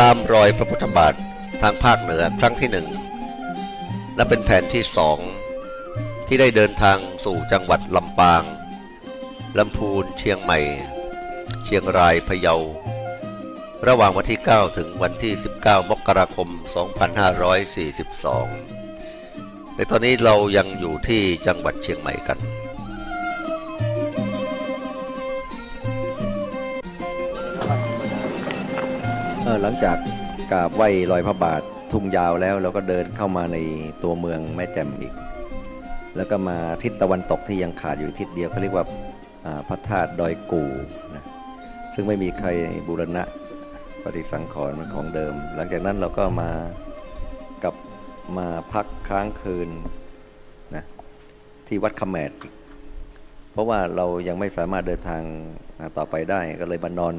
ตามรอยพระพุทธบาททางภาคเหนือครั้งที่หนึ่งและเป็นแผนที่สองที่ได้เดินทางสู่จังหวัดลำปาง ลำพูนเชียงใหม่ เชียงรายพะเยา ระหว่างวันที่ 9 ถึงวันที่ 19 มกราคม 2542 ในตอนนี้เรายังอยู่ที่จังหวัดเชียงใหม่กัน หลังจากกราบไหว้รอยพระบาททุ่งยาวแล้วเราก็เดินเข้ามาในตัวเมืองแม่แจ่มอีก แล้วก็มาทิศตะวันตกที่ยังขาดอยู่ทิศเดียวเขาเรียกว่าพระธาตุดอยกูนะซึ่งไม่มีใครบูรณะปฏิสังขรณ์มันของเดิม หลังจากนั้นเราก็มากับมาพักค้างคืนนะที่วัดขแมดเพราะว่าเรายังไม่สามารถเดินทางต่อไปได้ก็เลยมานอน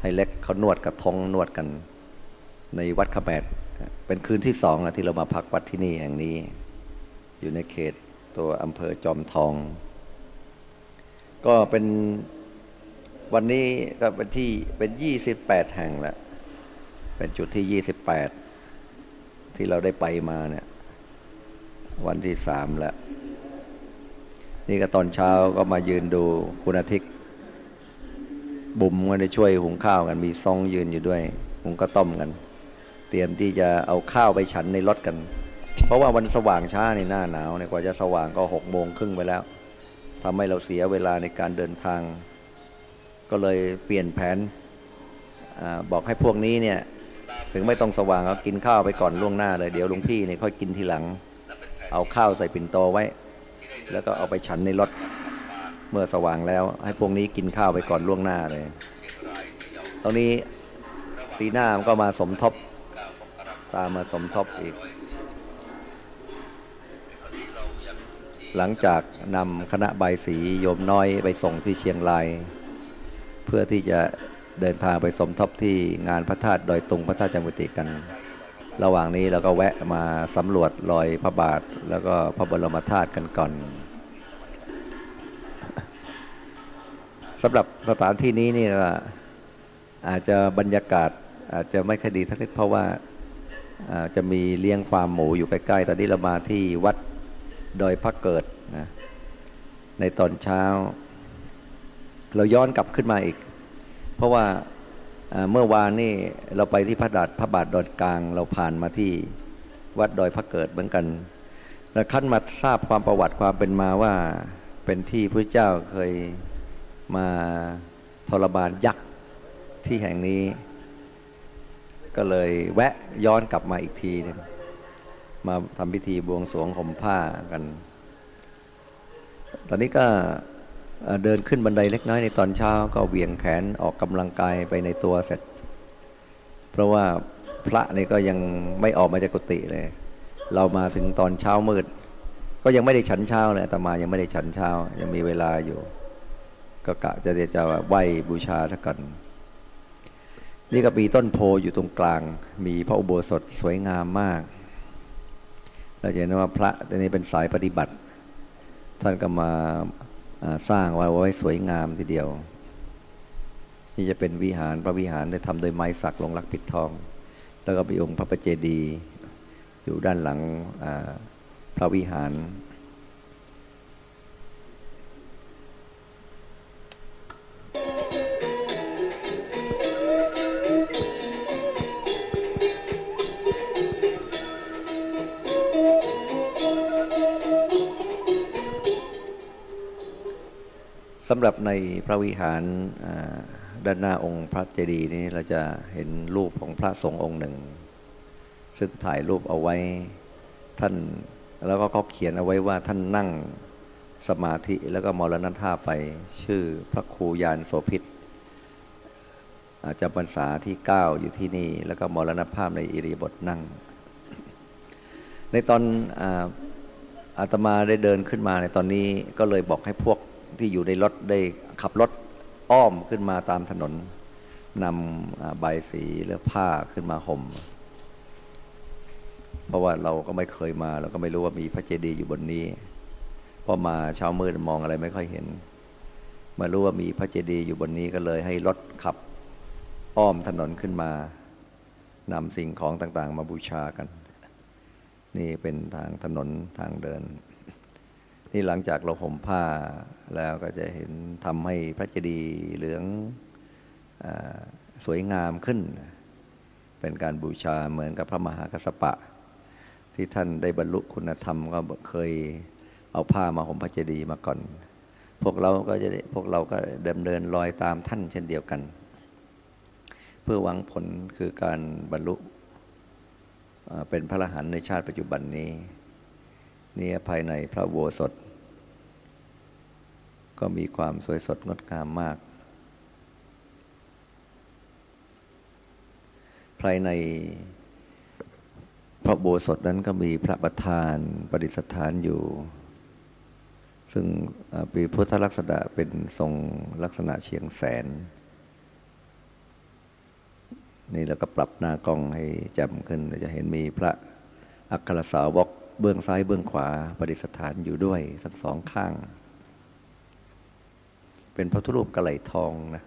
ให้เล็กเขานวดกับทงนวดกัน ในวัดขแมดเป็นคืนที่สองนะที่เรามาพักวัดที่นี่แห่งนี้ อยู่ในเขตตัวอำเภอจอมทอง ก็เป็นวันนี้ก็เป็นที่เป็นยี่สิบแปดแห่งแล้วเป็นจุดที่ยี่สิบแปดที่เราได้ไปมาเนี่ย วันที่สามแล้ว นี่ก็ตอนเช้าก็มายืนดูคุณอาทิตย์ บุ๋มก็ได้ช่วยหุงข้าวกัน มีซองยืนอยู่ด้วย หุงก็ต้มกัน เตรียมที่จะเอาข้าวไปฉันในรถกัน เพราะว่าวันสว่างช้าในหน้าหนาวเนี่ยกว่าจะสว่างก็หกโมงครึ่งไปแล้วทำให้เราเสียเวลาในการเดินทาง ก็เลยเปลี่ยนแผนอบอกให้พวกนี้เนี่ย ถึงไม่ต้องสว่างก็กินข้าวไปก่อนล่วงหน้าเลยเดี๋ยวลวงพี่เนี่ยค่อยกินทีหลัง เอาข้าวใส่ปิ่นโตไว้ แล้วก็เอาไปฉันในรถ เมื่อสว่างแล้ว ให้พวกนี้กินข้าวไปก่อนล่วงหน้าเลยตรงนี้ตีหน้ามันก็มาสมทบ ตามมาสมทบอีก หลังจากนำคณะใบสีโยมน้อยไปส่งที่เชียงราย เพื่อที่จะเดินทางไปสมทบที่งานพระธาตุดอยตุงพระธาตุจังหวัดกัน ระหว่างนี้เราก็แวะมาสำรวจรอยพระบาท แล้วก็พระบรมธาตุกันก่อน สำหรับสถานที่นี้นี่อาจจะบรรยากาศ อาจจะไม่ค่อยดีทักนิดเพราะว่าจะมีเลี้ยงฟาร์มหมูอยู่ใกล้ๆ ตอนนี้เรามาที่วัดดอยพระเกิดนะในตอนเช้า เราย้อนกลับขึ้นมาอีก เพราะว่าอ่าเมื่อวานนี่เราไปที่พระดาดพระบาทดอนกลาง เราผ่านมาที่วัดดอยพระเกิดเหมือนกันแล้วขั้นมาทราบความประวัติความเป็นมาว่าเป็นที่พระเจ้าเคย มาทรมานยักษ์ที่แห่งนี้ ก็เลยแวะย้อนกลับมาอีกทีหนึงมาทำพิธีบวงสรวงห่มผ้ากัน ตอนนี้ก็เอ่อเดินขึ้นบันไดเล็กน้อยในตอนเช้าก็เหวี่ยงแขนออกกำลังกายไปในตัวเสร็จ เพราะว่าพระนี่ก็ยังไม่ออกมาจากกุฏิเลย เรามาถึงตอนเช้ามืด ก็ยังไม่ได้ฉันเช้าเลยแต่มายังไม่ได้ฉันเช้า ยังมีเวลาอยู่ ก็กะจะเดี๋ยวจะไหวบูชาทักกัน นี่ก็มีต้นโพอยู่ตรงกลาง มีพระอุโบสถสวยงามมาก เราจะเห็นว่าพระตัวนี้เป็นสายปฏิบัติ ท่านก็มาสร้างไว้ไว้สวยงามทีเดียว นี่จะเป็นวิหารพระวิหารได้ทำโดยไม้สักลงรักปิดทอง แล้วก็มีองค์พระประเจดีย์อยู่ด้านหลังพระวิหาร สำหรับในพระวิหารด้านหน้าองค์พระเจดีย์นี้เราจะเห็นรูปของพระสงฆ์องค์หนึ่ง ซึ่งถ่ายรูปเอาไว้ท่านแล้วก็เขาเขียนเอาไว้ว่าท่านนั่งสมาธิแล้วก็มรณภาไป ชื่อพระครูยานโสพิษอาจำพรรษาที่ 9 อยู่ที่นี่ แล้วก็มรณภาพในอิริบถนั่ง ในตอนอาตมาได้เดินขึ้นมาในตอนนี้ก็เลยบอกให้พวก ที่อยู่ในรถได้ขับรถอ้อมขึ้นมาตามถนนนำใบสีหรือผ้าขึ้นมาห่ม เพราะว่าเราก็ไม่เคยมา เราก็ไม่รู้ว่ามีพระเจดีย์อยู่บนนี้พอมาเช้ามืดมองอะไรไม่ค่อยเห็น มารู้ว่ามีพระเจดีย์อยู่บนนี้ก็เลยให้รถขับอ้อมถนนขึ้นมานำสิ่งของต่าง ๆ มาบูชากัน นี่เป็นทางถนนทางเดิน นี่หลังจากเราห่มผ้าแล้วก็จะเห็นทำให้พระเจดีย์เหลืองอสวยงามขึ้น เป็นการบูชาเหมือนกับพระมหากัสปะ ที่ท่านได้บรรลุคุณธรรมก็เคยเอาผ้ามาห่มพระเจดีย์มาก่อน พวกเราก็จะพวกเราก็เดิมเดินรอยตามท่านเช่นเดียวกัน เพื่อหวังผลคือการบรรลุเป็นพระอรหันต์ในชาติปัจจุบันนี้ นี่ภายในพระโวสถ ก็มีความสวยสดงดงามมาก ภายในพระโบสถนั้นก็มีพระประธานประดิษฐานอยู่ ซึ่งปีพุทธลักษณะเป็นทรงลักษณะเฉียงแสน นี่แล้วก็ปรับหน้ากล้องให้จ่มขึ้นจะเห็นมีพระอัครสาวก เบื้องซ้ายเบื้องขวาประดิษฐานอยู่ด้วยทั้งสองข้าง เป็นพระทุรูปกระไหลทองนะ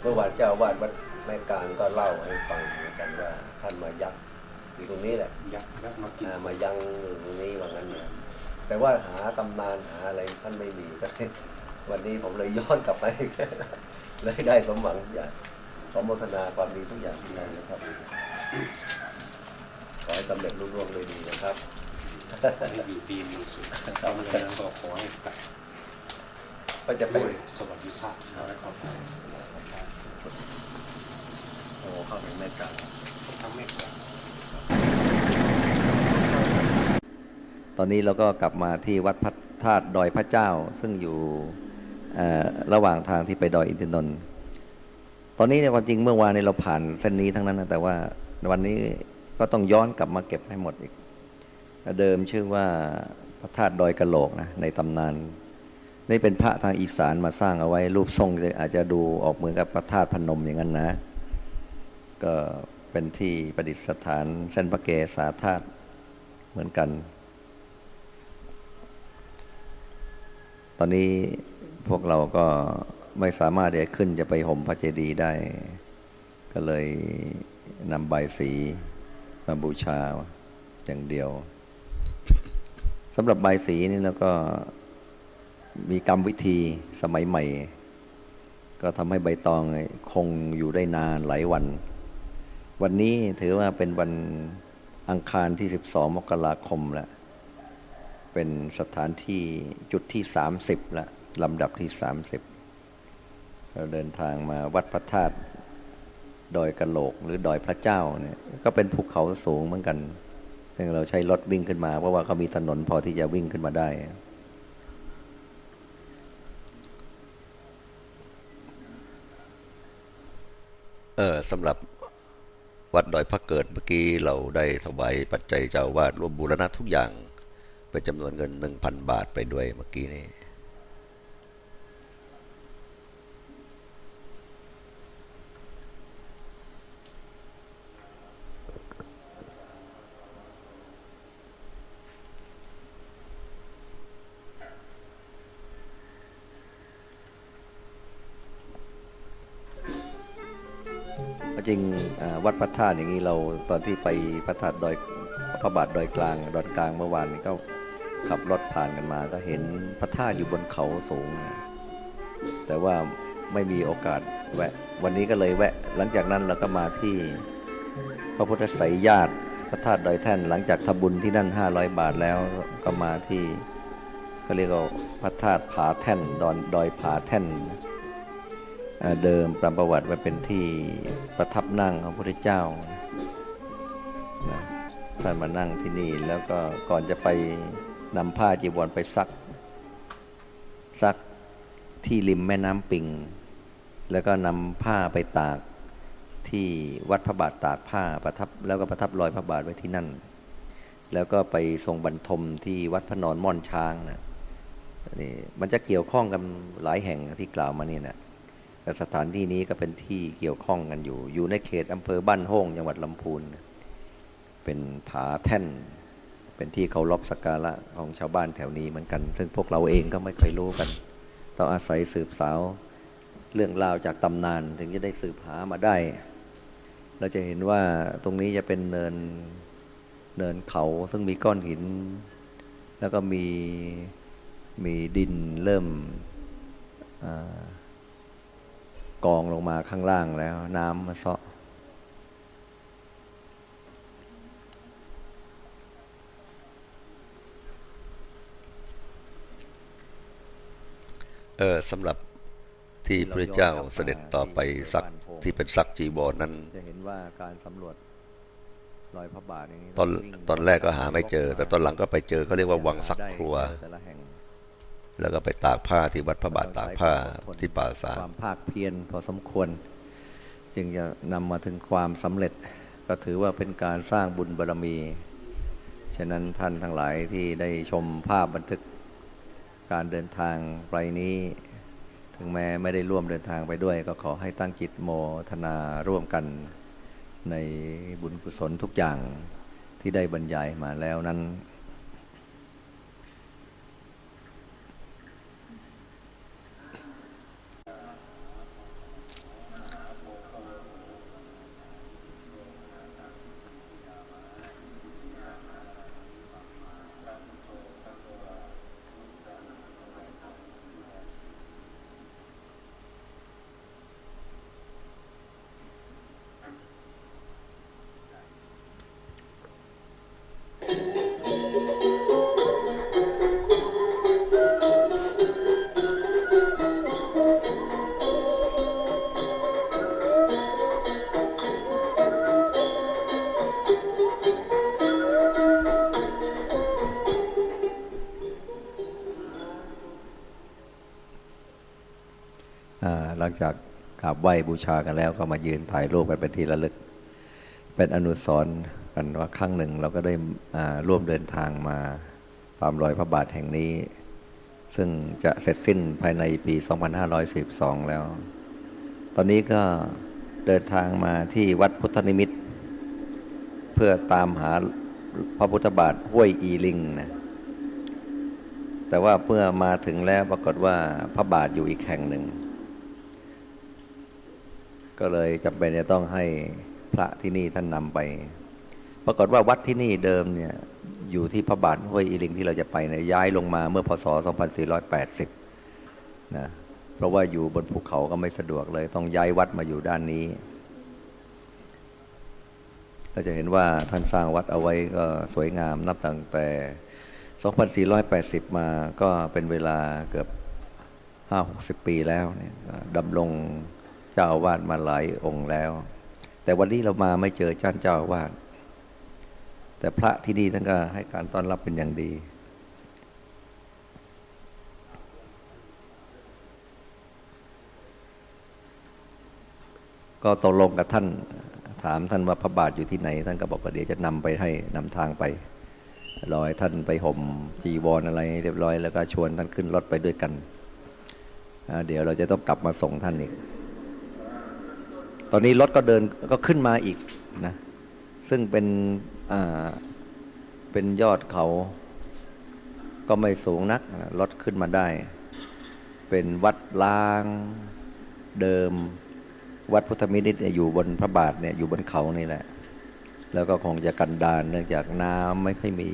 เมื่อวานเจ้าวาดวัดแม่กลางก็เล่าให้ฟังเหมือนกันว่าท่านมายักอยู่ตรงนี้แหละยักษ์ยักษ์มากินอ่ามายังอยู่ตรงนี้ว่างั้นนะแต่ว่าหาตำนานหาอะไรท่านไม่มีก็เลยวันนี้ผมเลยย้อนกลับไปเลยได้สมหวังทุกอย่างขอโมทนาความดีทุกอย่างที่ได้นะครับขอให้สำเร็จรุ่งเรืองเลยดีนะครับให้อยู่ดีมีสุขต้องเรื่องก็ขอให้ตัด ก็จะไปสวัสดิภาพและครอบครัวโอ้เข้าถึงแม่กลางทั้งแม่กลางตอนนี้เราก็กลับมาที่วัดพระธาตุดอยพระเจ้า ซึ่งอยู่ระหว่างทางที่ไปดอยอินทนนท์ตอนนี้เนี่ยความจริงเมื่อวานนี้เราผ่านเส้นนี้ทั้งนั้นนะแต่ว่าวันนี้ก็ต้องย้อนกลับมาเก็บให้หมดอีก เดิมชื่อว่าพระธาตุดอยกะโหลกนะในตำนาน นี่เป็นพระทางอีสานมาสร้างเอาไว้รูปทรงอาจจะดูออกเหมือนกับพระธาตุพนมอย่างนั้นนะ ก็เป็นที่ประดิษฐานเส้นพระเกศาธาตุเหมือนกัน ตอนนี้พวกเราก็ไม่สามารถจะขึ้นจะไปห่มพระเจดีย์ได้ ก็เลยนำใบสีมาบูชาอย่างเดียวสำหรับใบสีนี่แล้วก็ มีกรรมวิธีสมัยใหม่ ก็ทำให้ใบตองคงอยู่ได้นานหลายวัน วันนี้ถือว่าเป็นวันอังคารที่ 12 มกราคมแล้ว เป็นสถานที่จุดที่ 30ละลำดับที่ 30 เราเดินทางมาวัดพระธาตุดอยกระโหลก หรือดอยพระเจ้าเนี่ย ก็เป็นภูเขาสูงเหมือนกัน ซึ่งเราใช้รถวิ่งขึ้นมา เพราะว่าเขามีถนนพอที่จะวิ่งขึ้นมาได้ เออสำหรับวัดดอยพระเกิดเมื่อกี้เราได้ถวายปัจจัยเจ้าวาดรวมบูรณะทุกอย่างเป็นจำนวนเงิน 1,000 บาทไปด้วยเมื่อกี้นี้ วัดพระธาตุอย่างนี้เราตอนที่ไปพระธาตุดอยพระบาทดอยกลางดอนกลางเมื่อวานนี้ก็ขับรถผ่านกันมา ก็เห็นพระธาตุอยู่บนเขาสูง แต่ว่าไม่มีโอกาสแวะวันนี้ก็เลยแวะ หลังจากนั้นเราก็มาที่พระพุทธไสยญาติพระธาตุดอยแท่นหลังจากทำบุญที่นั่น 500 บาทแล้วก็มาที่ก็เรียกว่าพระธาตุผาแท่นดอนดอยผาแท่น เดิมตามประวัติไว้เป็นที่ประทับนั่งของพระพุทธเจ้านะท่านมานั่งที่นี่แล้วก็ก่อนจะไปนำผ้าจีวรไปซัก ซักที่ริมแม่น้ำปิง แล้วก็นำผ้าไปตากที่วัดพระบาทตากผ้าประทับ แล้วก็ประทับรอยพระบาทไว้ที่นั่น แล้วก็ไปทรงบรรทมที่วัดพระนอนม่อนช้างนะนี่มันจะเกี่ยวข้องกันหลายแห่งที่กล่าวมาเนี่ยนะ แต่สถานที่นี้ก็เป็นที่เกี่ยวข้องกันอยู่ อยู่ในเขตอำเภอบ้านโฮ่งจังหวัดลำพูน เป็นผาแท่น เป็นที่เคารพสักการะของชาวบ้านแถวนี้เหมือนกัน ซึ่งพวกเราเองก็ไม่เคยรู้กัน ต้องอาศัยสืบสาว เรื่องราวจากตำนานถึงจะได้สืบหามาได้ เราจะเห็นว่าตรงนี้จะเป็นเนินเนินเขาซึ่งมีก้อนหิน แล้วก็มีมีดินเริ่มอ่า กองลงมาข้างล่างแล้ว น้ำมาเซาะเออสำหรับที่พระเจ้าเสด็จต่อไปซักที่เป็นซักจีวรนั้นจะเห็นว่าการสำรวจรอยพระบาทตอนตอนแรกก็หาไม่เจอ แต่ตอนหลังก็ไปเจอเขาเรียกว่าวังซักครัวแต่ละแห่ง แล้วก็ไปตากผ้าที่วัดพระบาทตากผ้าที่ป่าสาความภาคเพียรพอสมควร จึงจะนำมาถึงความสำเร็จ ก็ถือว่าเป็นการสร้างบุญบารมี ฉะนั้นท่านทั้งหลายที่ได้ชมภาพบันทึกการเดินทางไปนี้ ถึงแม้ไม่ได้ร่วมเดินทางไปด้วย ก็ขอให้ตั้งจิตโมทนาร่วมกันในบุญกุศลทุกอย่างที่ได้บรรยายมาแล้วนั้น หลังจากกราบไหว้บูชากันแล้วก็มายืนถ่ายรูปกันเป็นที่ระลึก เป็นอนุสรณ์ กันว่าครั้งหนึ่งเราก็ได้ร่วมเดินทางมาตามรอยพระบาทแห่งนี้ ซึ่งจะเสร็จสิ้นภายในปี 2512แล้ว ตอนนี้ก็เดินทางมาที่วัดพุทธนิมิต เพื่อตามหาพระพุทธบาทห้วยอีลิงนะแต่ว่าเมื่อมาถึงแล้วปรากฏว่าพระบาทอยู่อีกแห่งหนึ่ง ก็เลยจำเป็นจะต้องให้พระที่นี่ท่านนำไป ปรากฏว่าวัดที่นี่เดิมเนี่ยอยู่ที่พระบาทห้วยอีลิงที่เราจะไปเนี่ยย้ายลงมาเมื่อพศ 2480 นะเพราะว่าอยู่บนภูเขาก็ไม่สะดวกเลย ต้องย้ายวัดมาอยู่ด้านนี้เราจะเห็นว่าท่านสร้างวัดเอาไว้ก็สวยงามนับตั้งแต่ 2480 มาก็เป็นเวลาเกือบ 5-60 ปีแล้วเนี่ยดำรงเจ้าอาวาสมาหลายองค์แล้ว แต่วันนี้เรามาไม่เจอจ้านเจ้าอาวาส แต่พระที่นี่ท่านก็ให้การต้อนรับเป็นอย่างดีก็ตกลงกับท่านถามท่านว่าพระบาทอยู่ที่ไหน ท่านก็บอกว่าเดี๋ยวจะนำไปให้นำทางไปรอยท่านไปห่มจีวรออะไรเรียบร้อยแล้วก็ชวนท่านขึ้นรถไปด้วยกัน เดี๋ยวเราจะต้องกลับมาส่งท่านอีก ตอนนี้รถก็เดินก็ขึ้นมาอีกนะซึ่งเป็น เป็นยอดเขา ก็ไม่สูงนักรถขึ้นมาได้ เป็นวัดล้าง เดิม วัดพุทธมิตรอยู่บนพระบาทเนี่ยอยู่บนเขานี่แหละ แล้วก็คงจะกันดานเนื่องจากน้ำไม่ค่อยมี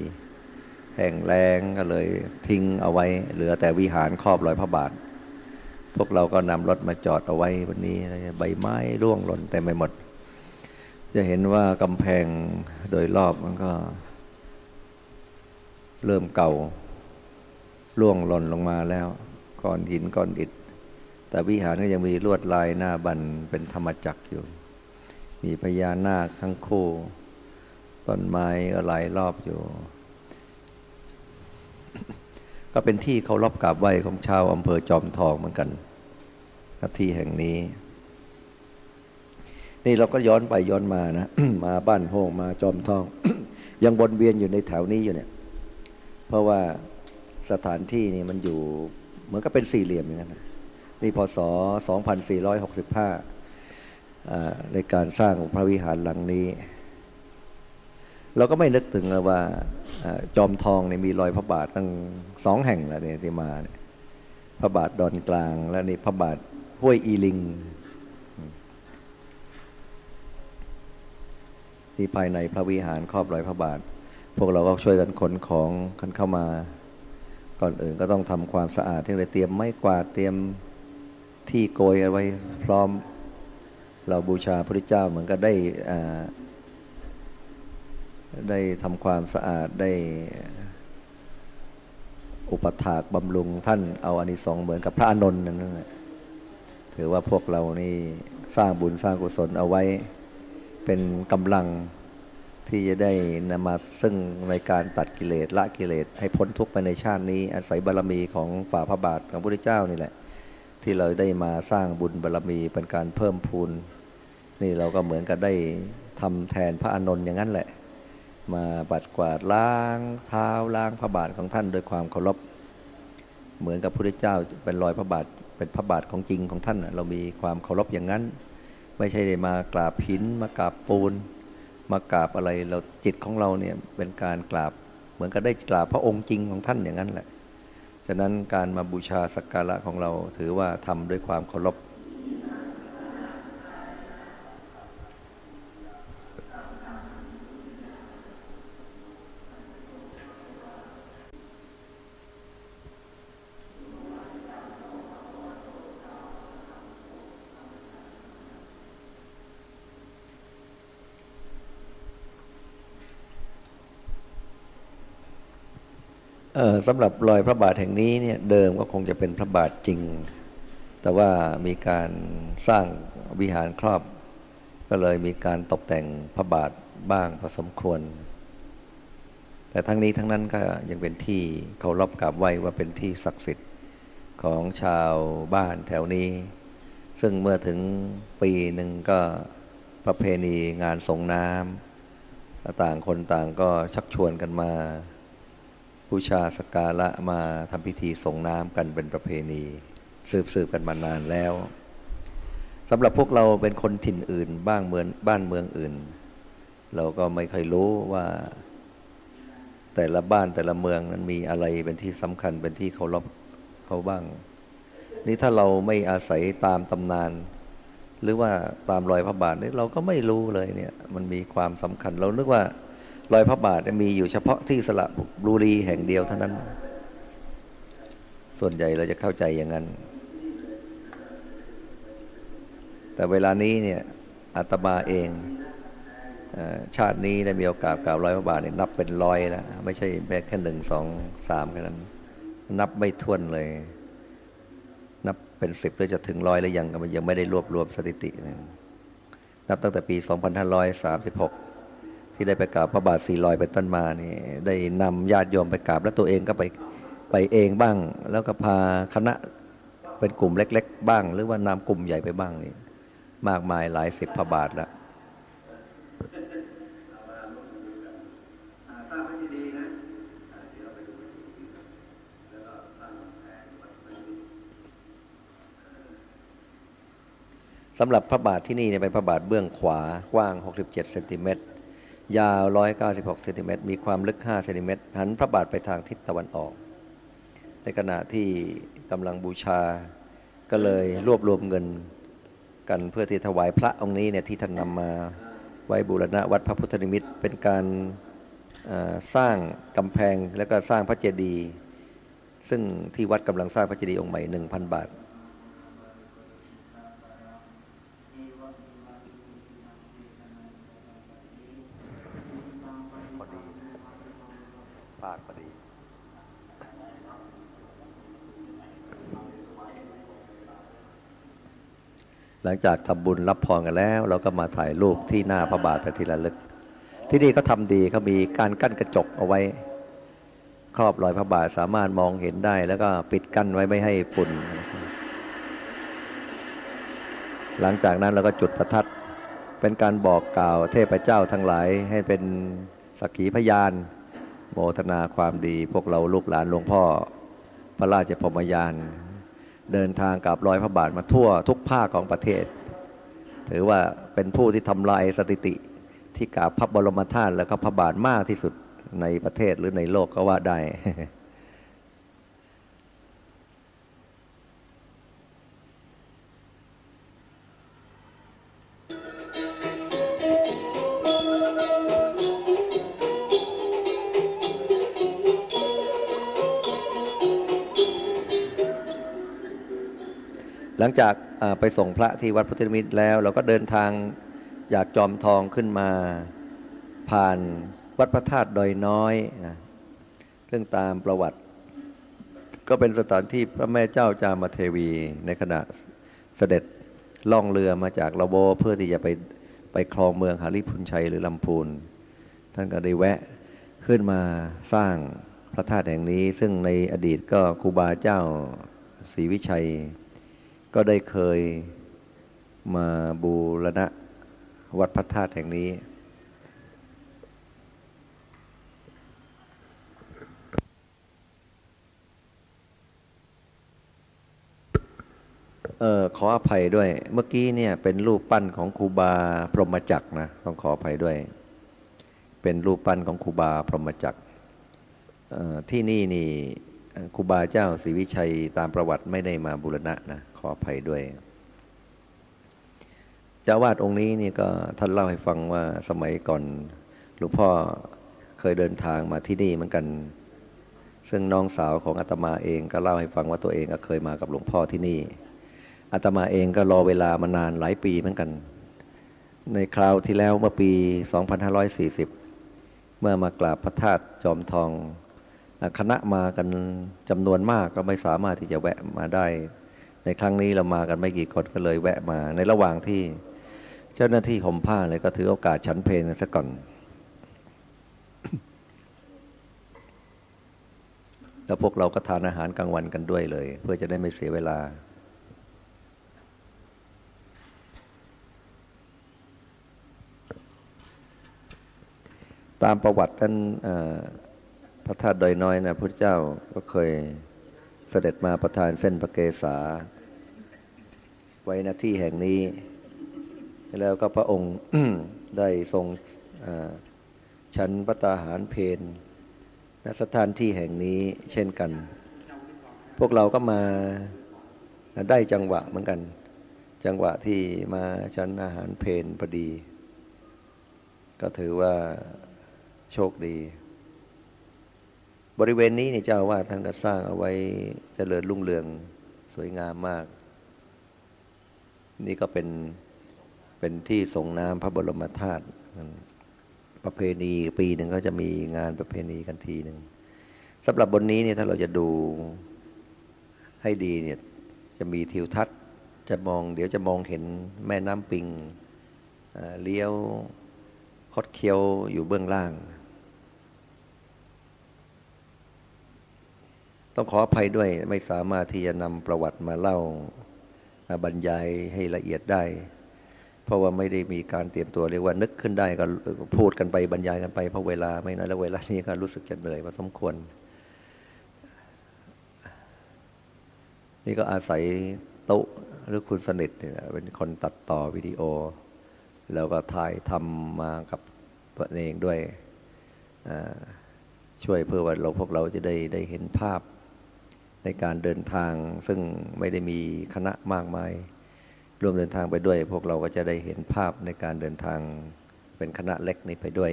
แห้งแล้งก็เลยทิ้งเอาไว้ เหลือแต่วิหารครอบรอยพระบาท พวกเราก็นำรถมาจอดเอาไว้วันนี้ใบไม้ร่วงหล่นเต็มไปหมด จะเห็นว่ากำแพงโดยรอบมันก็ เริ่มเก่าร่วงหล่นลงมาแล้วก้อนหินก้อนอิฐแต่วิหารก็ยังมีลวดลายหน้าบันเป็นธรรมจักรอยู่ มีพญานาคทั้งคู่ต้นไม้ก็หลรอบอยู่ ก็เป็นที่เคารพกราบไหว้ของชาวอำเภอจอมทองเหมือนกันที่แห่งนี้ นี่เราก็ย้อนไปย้อนมานะ มาบ้านโฮงมาจอมทอง ยังวนเวียนอยู่ในแถวนี้อยู่เนี่ย เพราะว่าสถานที่นี่มันอยู่เหมือนกับเป็นสี่เหลี่ยมอย่างนั้นนะนี่พศ 2465 ในการสร้างพระวิหารหลังนี้ เราก็ไม่นึกถึงเลยว่าจอมทองเนี่ยมีรอยพระบาทตั้งสองแห่งแล้วเนี่ยที่มาเนี่ยพระบาทดอนกลาง และนี่พระบาทห้วยอีลิง ที่ภายในพระวิหารครอบรอยพระบาท พวกเราก็ช่วยกันขนของกันเข้ามา ก่อนอื่นก็ต้องทำความสะอาดที่เราเตรียมไม้กวาดเตรียมที่โกยเอาไว้พร้อม เราบูชาพระเจ้าเหมือนก็ได้ได้ทำความสะอาดได้อุปถากบำรุงท่านเอาอานิสงส์เหมือนกับพระอานนท์นั่นแหละถือว่าพวกเรานี่สร้างบุญสร้างกุศลเอาไว้ เป็นกำลังที่จะได้นำมาซึ่งในการตัดกิเลสละกิเลสให้พ้นทุกข์ไปในชาตินี้ อาศัยบารรมีของฝ่าพระบาทของพระพุทธเจ้านี่แหละ ที่เราได้มาสร้างบุญบารรมีเป็นการเพิ่มพูน นี่เราก็เหมือนกับได้ทำแทนพระอานนท์อย่างนั้นแหละ มาบัดกวาดล้างเท้าล้างพระบาทของท่านโดยความเคารพเหมือนกับพระพุทธเจ้าเป็นรอยพระบาทเป็นพระบาทของจริงของท่านเรามีความเคารพอย่างนั้น ไม่ใช่ได้มากราบหิน มากราบปูน มากราบอะไรเราจิตของเราเนี่ยเป็นการกราบ เหมือนกับได้กราบพระองค์จริงของท่านอย่างนั้นแหละ ฉะนั้นการมาบูชาสักการะของเราถือว่าทำด้วยความเคารพ สำหรับรอยพระบาทแห่งนี้เนี่ยเดิมก็คงจะเป็นพระบาทจริง แต่ว่ามีการสร้างวิหารครอบ ก็เลยมีการตกแต่งพระบาทบ้างพอสมควร แต่ทั้งนี้ทั้งนั้นก็ยังเป็นที่เคารพกราบไหว้ว่าเป็นที่ศักดิ์สิทธิ์ของชาวบ้านแถวนี้ ซึ่งเมื่อถึงปีหนึ่งก็ประเพณีงานสงน้ำต่างคนต่างก็ชักชวนกันมา บูชาสการะมาทำพิธีส่งน้ำกันเป็นประเพณี สืบสืบกันมานานแล้วสำหรับพวกเราเป็นคนถิ่นอื่น บ้างเมืองบ้านเมืองอื่น เราก็ไม่เคยรู้ว่า แต่ละบ้านแต่ละเมืองนั้นมีอะไรเป็นที่สำคัญเป็นที่เคารพเขาบ้าง นี่ถ้าเราไม่อาศัยตามตำนาน หรือว่าตามรอยพระบาทนี่เราก็ไม่รู้เลยเนี่ย มันมีความสำคัญเรานึกว่า รอยพระบาทมีอยู่เฉพาะที่สระบุรีแห่งเดียวเท่านั้น ส่วนใหญ่เราจะเข้าใจอย่างนั้น แต่เวลานี้เนี่ยอาตมาเองชาตินี้ได้มีโอกาสกราบร้อยพระบาทเนี่ยนับเป็นร้อยแล้ว ไม่ใช่แค่หนึ่งสองสามแค่นั้น นับไม่ถ้วนเลย นับเป็นสิบหรือจะถึงร้อยแล้วยังมันยังไม่ได้รวบรวมสถิตินะนับตั้งแต่ปี 2536 ที่ได้ไปกราบพระบาทสีลอยเป็นต้นมานี่ได้นำญาติโยมไปกราบแล้วตัวเองก็ไปไปเองบ้าง แล้วก็พาคณะเป็นกลุ่มเล็ก ๆ บ้าง หรือว่านำกลุ่มใหญ่ไปบ้างนี่มากมายหลายสิบพระบาทแล้วสำหรับพระบาทที่นี่เนี่ยเป็นพระบาทเบื้องขวากว้าง 67เซนติเมตร ยาว 196เซนติเมตรมีความลึก 5 เซนติเมตรหันพระบาทไปทางทิศตะวันออก ในขณะที่กำลังบูชาก็เลยรวบรวมเงินกันเพื่อที่ถวายพระองค์นี้เนี่ยที่ท่านนำมาไว้บูรณะวัดพระพุทธนิมิตเป็นการสร้างกำแพงแล้วก็สร้างพระเจดีย์ซึ่งที่วัดกำลังสร้างพระเจดีย์องค์ใหม่ 1,000 บาทพาดพอดี หลังจากทำบุญรับพรกันแล้ว เราก็มาถ่ายรูปที่หน้าพระบาทเป็นที่ระลึก ที่นี่ก็ทำดีเขามีการกั้นกระจกเอาไว้ ครอบรอยพระบาทสามารถมองเห็นได้ แล้วก็ปิดกั้นไว้ไม่ให้ฝุ่น หลังจากนั้นเราก็จุดประทัด เป็นการบอกกล่าวเทพเจ้าทั้งหลายให้เป็นสักขีพยาน โมทนาความดี พวกเราลูกหลานหลวงพ่อ พระราชพมยาน เดินทางกับรอยพระบาทมาทั่วทุกภาคของประเทศ ถือว่าเป็นผู้ที่ทำลายสถิติที่กราบพระบรมธาตุและก็พระบาทมากที่สุดในประเทศหรือในโลกก็ว่าได้ ลังจากไปส่งพระที่วัดพุทธมิตรแล้ว เราก็เดินทางจากจอมทองขึ้นมา ผ่านวัดพระธาตุดอยน้อยนะเรื่องตามประวัติ ก็เป็นสถานที่พระแม่เจ้าจามเทวีในขณะเสด็จล่องเรือมาจากระโบเพื่อที่จะไปไปคลองเมืองหาริพุนชัยหรือลำพูนท่านก็ได้แวะขึ้นมาสร้างพระธาตุแห่งนี้ ซึ่งในอดีตก็ครูบาเจ้าศรีวิชัย ก็ได้เคยมาบูรณะวัดพระธาตุแห่งนี้ เออขออภัยด้วย เมื่อกี้เนี่ยเป็นรูปปั้นของครูบาพรหมจักรนะ ต้องขออภัยด้วย เป็นรูปปั้นของครูบาพรหมจักรที่นี่นี่ ครูบาเจ้าศรีวิชัยตามประวัติไม่ได้มาบูรณะนะขออภัยด้วย เจ้าวาดองค์นี้นี่ก็ท่านเล่าให้ฟังว่าสมัยก่อนหลวงพ่อเคยเดินทางมาที่นี่เหมือนกัน ซึ่งน้องสาวของอาตมาเองก็เล่าให้ฟังว่าตัวเองก็เคยมากับหลวงพ่อที่นี่อาตมาเองก็รอเวลามานานหลายปีเหมือนกัน ในคราวที่แล้วเมื่อปี 2540 เมื่อมากราบพระธาตุจอมทอง คณะมากันจำนวนมากก็ไม่สามารถที่จะแวะมาได้ ในครั้งนี้เรามากันไม่กี่คนก็เลยแวะมา ในระหว่างที่เจ้าหน้าที่ห่มผ้าเลยก็ถือโอกาสฉันเพลงซะก่อนแล้วพวกเราก็ทานอาหารกลางวันกันด้วยเลย เพื่อจะได้ไม่เสียเวลา ตามประวัตินั้น พระธาตุดอยน้อยนะพระเจ้าก็เคยเสด็จมาประทานเส้นพระเกศา ไว้หน้าที่แห่งนี้ แล้วก็พระองค์ได้ทรงชั้นพระตาหารเพนณสถานที่แห่งนี้เช่นกัน พวกเราก็มาได้จังหวะเหมือนกัน จังหวะที่มาฉันอาหารเพนพอดี ก็ถือว่าโชคดี บริเวณนี้นี่เจ้าอาว่าสท่านก็สร้างเอาไว้เจริญรุ่งเรืองสวยงามมาก นี่ก็เป็นเป็นที่ส่งน้ำพระบรมธาตุประเพณีปีหนึ่งก็จะมีงานประเพณีกันทีหนึ่งสำหรับบนนี้เนี่ยถ้าเราจะดูให้ดีเนี่ยจะมีทิวทัศน์จะมอง เดี๋ยวจะมองเห็นแม่น้ำปิงเลี้ยวคดเคี้ยวอยู่เบื้องล่าง ต้องขออภัยด้วยไม่สามารถที่จะนำประวัติมาเล่าบรรยายให้ละเอียดได้ เพราะว่าไม่ได้มีการเตรียมตัวเรียกว่านึกขึ้นได้ก็พูดกันไปบรรยายกันไปเพราะเวลาไม่น้อยแล้วเวลานี้ก็รู้สึกจะเหนื่อยพอสมควร นี่ก็อาศัยโต๊ะหรือคุณสนิทเนี่ยเป็นคนตัดต่อวิดีโอ แล้วก็ถ่ายทำมากับตัวเองด้วยช่วยเพื่อว่าเราพวกเราจะได้ได้เห็นภาพ ในการเดินทางซึ่งไม่ได้มีคณะมากมายร่วมเดินทางไปด้วย พวกเราก็จะได้เห็นภาพในการเดินทางเป็นคณะเล็กนี้ไปด้วย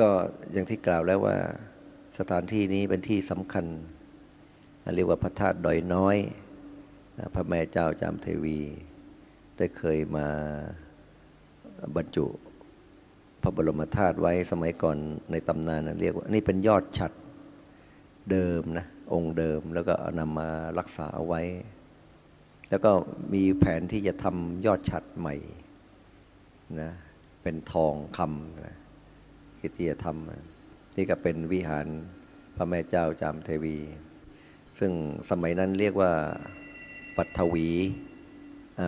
ก็อย่างที่กล่าวแล้วว่าสถานที่นี้เป็นที่สำคัญเรียกว่าพระธาตุดอยน้อย พระแม่เจ้าจามเทวี ได้เคยมาบรรจุพระบรมธาตุไว้สมัยก่อนในตำนานเรียกว่านี่เป็นยอดฉัด เดิมนะองค์เดิมแล้วก็เอานำมารักษาเอาไว้ แล้วก็มีแผนที่จะทำยอดฉัดใหม่นะเป็นทองคำนะคิดที่จะทำนี่ก็เป็นวิหารพระแม่เจ้าจามเทวี ซึ่งสมัยนั้นเรียกว่าปัทวี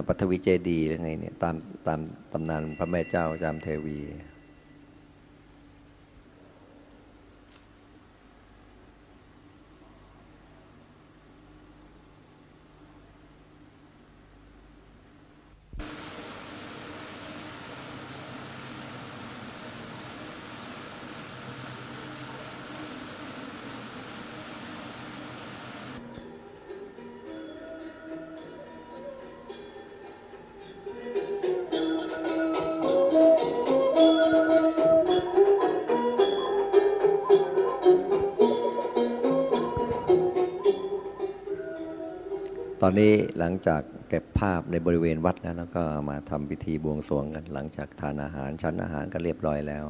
ปัทวีเจดีย์หรือไงเนี่ยตามตามตำนานพระแม่เจ้าจามเทวี ตอนนี้หลังจากเก็บภาพในบริเวณวัดแล้วแล้วก็มาทำพิธีบวงสรวงกัน หลังจากทานอาหารชั้นอาหารก็เรียบร้อยแล้ว